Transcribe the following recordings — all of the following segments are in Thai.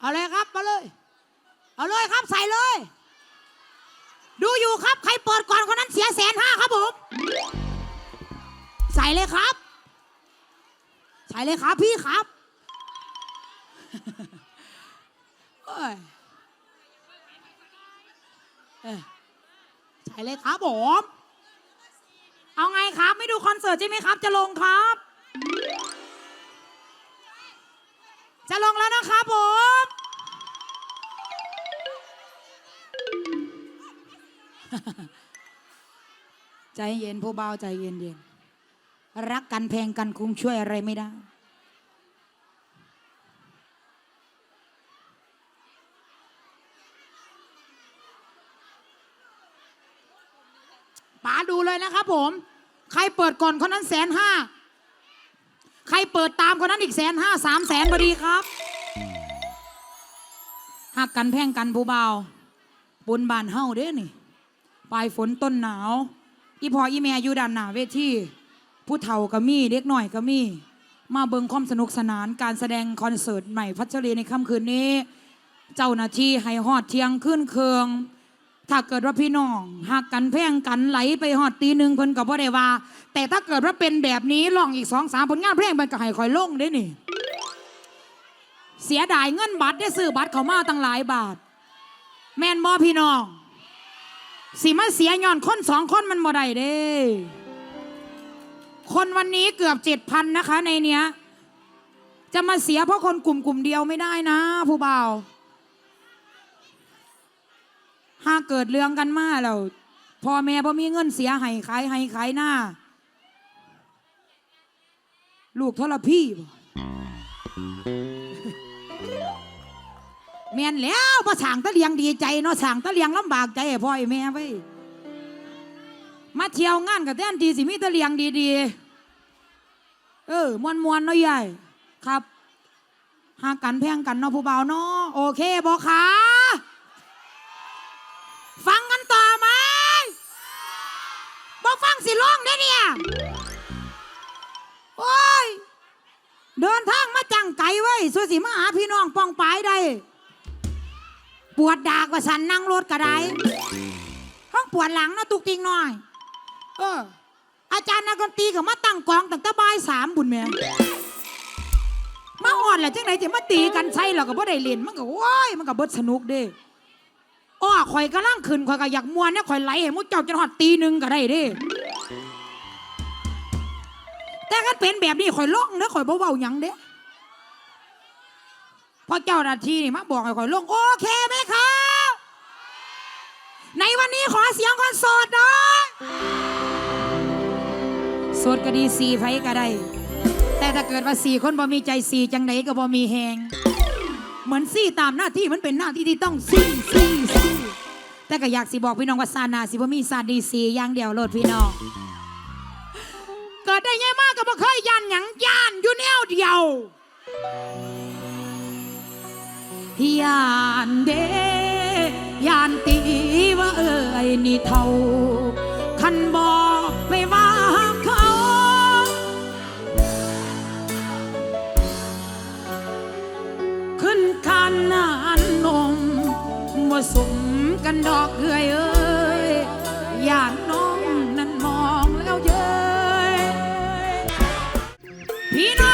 เอาเลยครับมาเลย เอาเลยครับใส่เลย ดูอยู่ครับใครเปิดก่อนคนนั้นเสียแสนห้าครับผม ใส่เลยครับ ใส่เลยครับพี่ครับเอ้ยเอ้ยใส่เลยครับผม เอาไงครับ ไม่ดูคอนเสิร์ตใช่ไหมครับ จะลงครับ จะลงแล้วนะครับผม ใจเย็นผู้เบาใจเย็นเย็นรักกันแพงกันคงช่วยอะไรไม่ได้ป๋าดูเลยนะครับผม ใครเปิดก่อนคนนั้นแสนห้า ใครเปิดตามคนนั้นอีกแสนห้าสามแสนพอดีครับหักกันแพ่งกันผู้เบาบนบานเฮาเด้นี่ปลายฝนต้นหนาว อีพออีแม่อยู่ด้านหน้าเวทีผู้เฒ่าก็มีเด็กหน่อยก็มีมาเบิงความสนุกสนานการแสดงคอนเสิร์ตใหม่พัชรีในค่ำคืนนี้ เจ้าหน้าที่ให้ฮอดเที่ยงขึ้นเคือง ถ้าเกิดว่าพี่น้องหักกันแพ่งกันไหลไปหอดตีหนึ่งเพิ่นก็บ่ได้ว่า แต่ถ้าเกิดว่าเป็นแบบนี้ลองอีกสองสามผลงานเพลงมันก็ให้คอยลงได้นี่ เสียดายเงินบัตรได้ซื้อบัตรเขามาตั้งหลายบาท แม่นบ่พี่น้องสิมาเสียย้อนคนสองคนมันบ่ได้เด้ คนวันนี้เกือบเจ็ดพันนะคะในเนี้ย จะมาเสียเพราะคนกลุ่มกลุ่มเดียวไม่ได้นะ ผู้บ่าว หากเกิดเรื่องกันมาแล้วพ่อแม่พอมีเงินเสียให้ขายให้ขายหน้า ลูกทรพี่บ่แม่นแล้วพอสั่งตะเลียงดีใจเนาะสั่งตะเลียงลำบากใจพ่อไอ้แม่ไว้มาเที่ยวงานกับแต้นดีสิมีตะเลียงดีๆ เออมวนมวนเนาะใหญ่ ครับหากันแพงกันเนาะผู้เบาวเนาะโอเคบอคะฟั สิร้องได้เนี่ย โอ้ย เดินทางมาจังไกลไว้สวยสิมาหาพี่น้องปองปายได้ ปวดดากว่าสันนั่งรถก็ได้ห้องปวดหลังนะตุกติงหน่อย เออ อาจารย์นักดนตรีก็มาตั้งกองตั้งแต่บ่ายสามบุญแม่มาอ่อนแหละจังไหนจะมาตีกันใช่หรอก็บ่ได้เล่นมันก็โว้ยมันก็เบิดสนุกเด้อ้อข่อยก็ล่างขึ้นข่อยก็อยากมวนเนี่ยข่อยไหลให้มุดเจ้าจนหอดตีหนึ่งก็ได้เดิ แต่กันเป็นแบบนี้ข่อยล่องเด้อข่อยเบาๆหยังเด้พอเจ้าหน้าที่นี่มาบอกให้ข่อยล่องโอเคไหมครับ ในวันนี้ขอเสียงคอนโสดหน่อยโสดก็ดีสี่ไผก็ได้ แต่ถ้าเกิดว่าสี่คนบ่มีใจสี่จังไหนก็บ่มีแหงเหมือนซี่ตามหน้าที่มันเป็นหน้าที่ที่ต้องซี่ซี่ซี่แต่ก็อยากสิบอกพี่น้องว่าซานาสิว่มีซาดีซีอย่างเดียวโลดพี่น้อง ดได้ยังมากก็บ่เคยยันหยังย่านอยู่แนวเดียวยานเดยานตีว่าเอ้ยนี่เท่าคันบอกไปว่าเขาขึ้นคันนานนมว่าสมกันดอกเอ้ยเอ้ยญาติน้อง พี่น้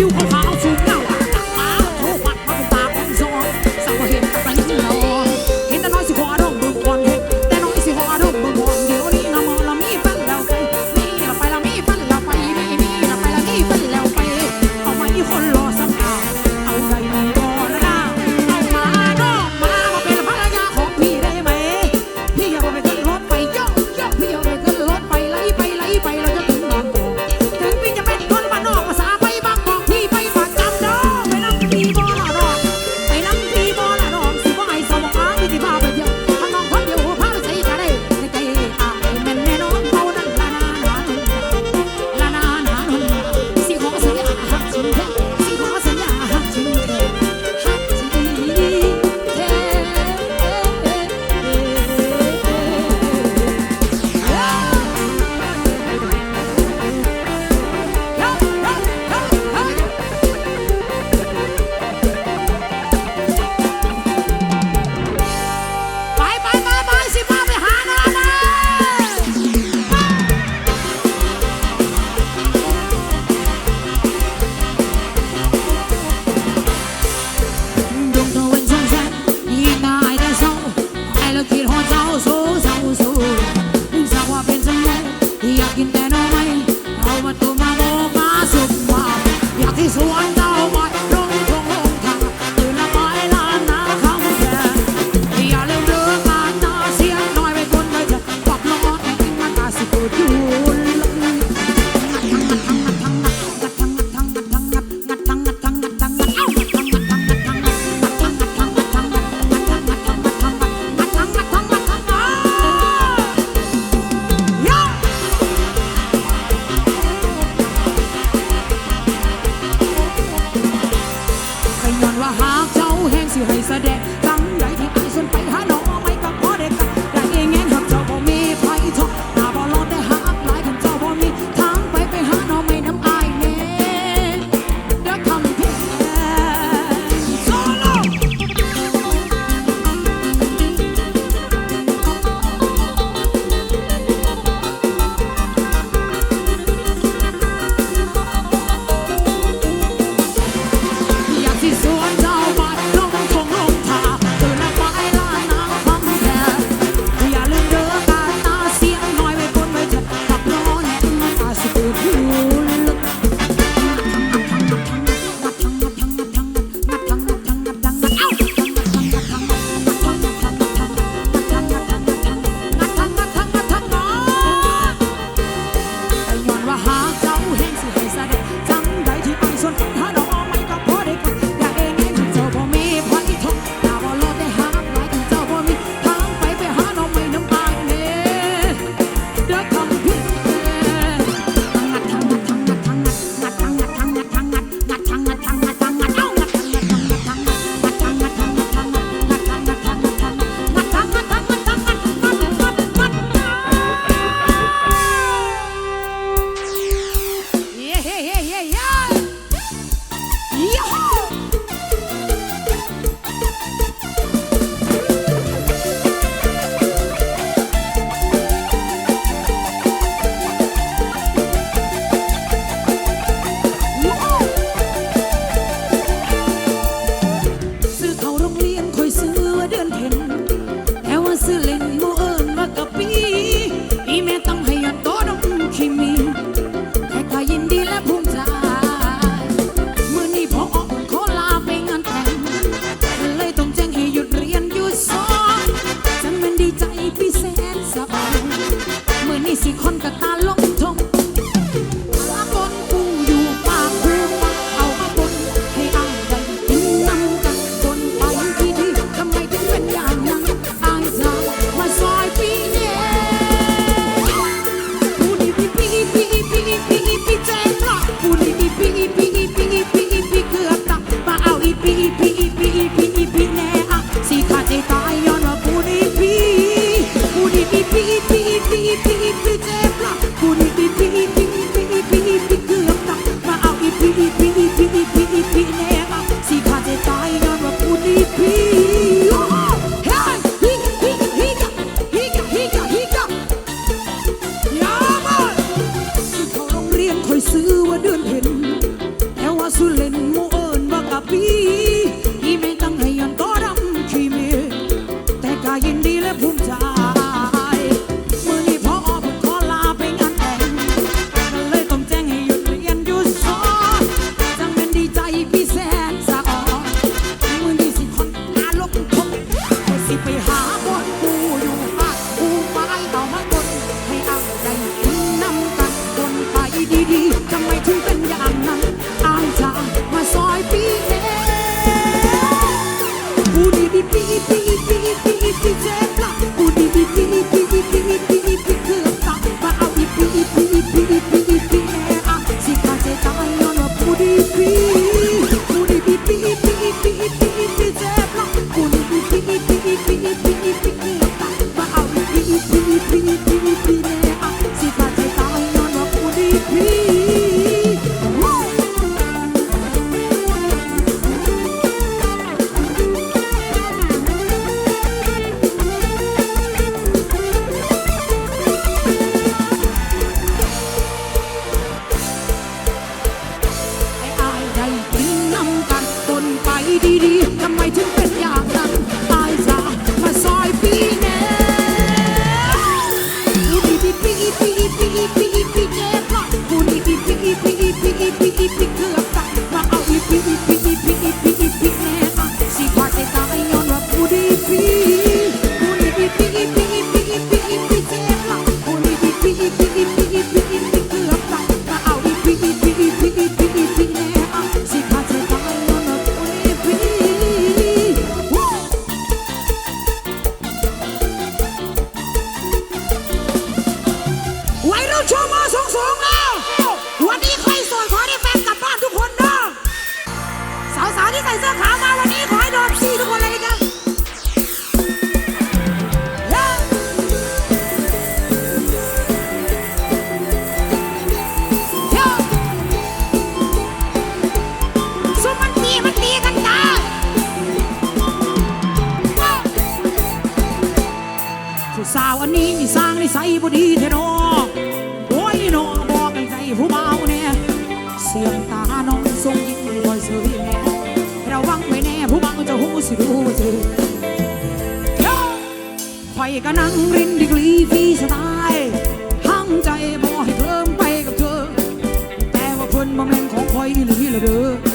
you ิรู้ว่าเธอคอยก็นั่งรินดีกรีฟรีสไตล์ห้องใจบ่ให้เคลิ้มไปกับเธอ แต่ว่าคนบ่แมงของคอยอีหลีละเด้อ